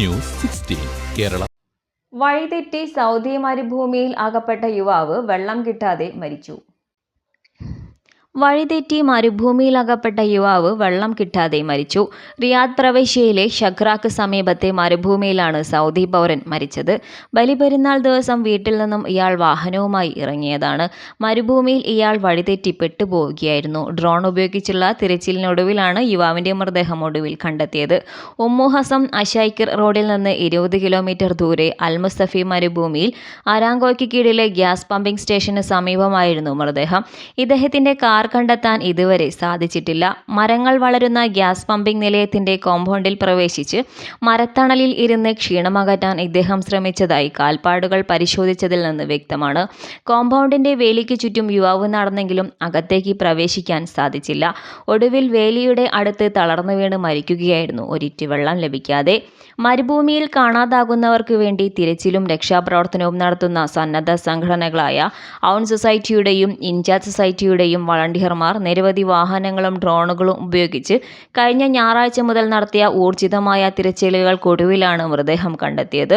News sixteen Kerala. വഴിതെറ്റി Saudi മരുഭൂമിയിൽ അകപ്പെട്ട യുവാവ് വെള്ളം കിട്ടാതെ മരിച്ചു. വഴിതെറ്റി മരുഭൂമിയിൽ അകപ്പെട്ട യുവാവ് വെള്ളം കിട്ടാതെ മരിച്ചു. റിയാദ് പ്രവിശ്യയിലെ ഷഖ്രാക്ക് സമീപത്തെ മരുഭൂമിയിലാണ് സൗദി പൗരൻ മരിച്ചത്. ബലിപെരുന്നാൾ ദിവസം വീട്ടിൽ നിന്നും ഇയാൾ വാഹനവുമായി ഇറങ്ങിയതാണ്. മരുഭൂമിയിൽ ഇയാൾ വഴിതെറ്റി പെട്ടുപോവുകയായിരുന്നു. ഡ്രോൺ ഉപയോഗിച്ചുള്ള തിരച്ചിലിനൊടുവിലാണ് യുവാവിന്റെ മൃതദേഹം ഒടുവിൽ കണ്ടെത്തിയത്. ഉമ്മു ഹസം റോഡിൽ നിന്ന് ഇരുപത് കിലോമീറ്റർ ദൂരെ അൽമുസഫി മരുഭൂമിയിൽ അരാങ്കോയ്ക്ക് കീഴിലെ ഗ്യാസ് പമ്പിംഗ് സ്റ്റേഷന് സമീപമായിരുന്നു മൃതദേഹം. ഇദ്ദേഹത്തിന്റെ കാർ കണ്ടെത്താൻ ഇതുവരെ സാധിച്ചിട്ടില്ല. മരങ്ങൾ വളരുന്ന ഗ്യാസ് പമ്പിംഗ് നിലയത്തിന്റെ കോമ്പൗണ്ടിൽ പ്രവേശിച്ച് മരത്തണലിൽ ഇരുന്ന് ക്ഷീണമകറ്റാൻ ഇദ്ദേഹം ശ്രമിച്ചതായി കാൽപ്പാടുകൾ പരിശോധിച്ചതിൽ നിന്ന് വ്യക്തമാണ്. കോമ്പൗണ്ടിന്റെ വേലിക്ക് ചുറ്റും യുവാവ് നടന്നെങ്കിലും അകത്തേക്ക് പ്രവേശിക്കാൻ സാധിച്ചില്ല. ഒടുവിൽ വേലിയുടെ അടുത്ത് തളർന്നു വീണ് മരിക്കുകയായിരുന്നു. ഒരിറ്റ് വെള്ളം ലഭിക്കാതെ മരുഭൂമിയിൽ കാണാതാകുന്നവർക്ക് വേണ്ടി തിരച്ചിലും രക്ഷാപ്രവർത്തനവും നടത്തുന്ന സന്നദ്ധ സംഘടനകളായ ഔൺ സൊസൈറ്റിയുടെയും ഇൻചാർജ് സൊസൈറ്റിയുടെയും വളണ്ടിയർമാർ നിരവധി വാഹനങ്ങളും ഡ്രോണുകളും ഉപയോഗിച്ച് കഴിഞ്ഞ ഞായറാഴ്ച മുതൽ നടത്തിയ ഊർജിതമായ തിരച്ചിലുകൾക്കൊടുവിലാണ് മൃതദേഹം കണ്ടെത്തിയത്.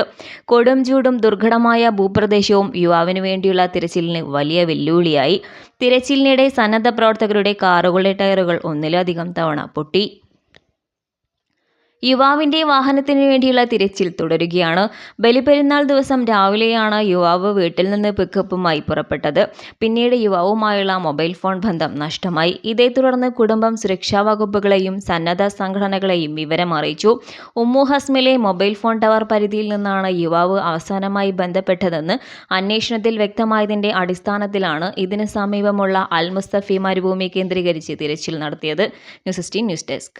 കൊടും ചൂടും ദുർഘടമായ ഭൂപ്രദേശവും യുവാവിനു വേണ്ടിയുള്ള തിരച്ചിലിന് വലിയ വെല്ലുവിളിയായി. തിരച്ചിലിനിടെ സന്നദ്ധ പ്രവർത്തകരുടെ കാറുകളുടെ ടയറുകൾ ഒന്നിലധികം തവണ പൊട്ടി. യുവാവിന്റെ വാഹനത്തിനു വേണ്ടിയുള്ള തിരച്ചിൽ തുടരുകയാണ്. ബലിപെരുന്നാൾ ദിവസം രാവിലെയാണ് യുവാവ് വീട്ടിൽ നിന്ന് പിക്കപ്പുമായി പുറപ്പെട്ടത്. പിന്നീട് യുവാവുമായുള്ള മൊബൈൽ ഫോൺ ബന്ധം നഷ്ടമായി. ഇതേ തുടർന്ന് കുടുംബം സുരക്ഷാ വകുപ്പുകളെയും സന്നദ്ധ സംഘടനകളെയും വിവരം അറിയിച്ചു. ഉമ്മു ഹസ്മിലെ മൊബൈൽ ഫോൺ ടവർ പരിധിയിൽ നിന്നാണ് യുവാവ് അവസാനമായി ബന്ധപ്പെട്ടതെന്ന് അന്വേഷണത്തിൽ വ്യക്തമായതിന്റെ അടിസ്ഥാനത്തിലാണ് ഇതിന് സമീപമുള്ള അൽ മുസ്തഫി മരുഭൂമി കേന്ദ്രീകരിച്ച് തിരച്ചിൽ നടത്തിയത്. News sixteen news desk.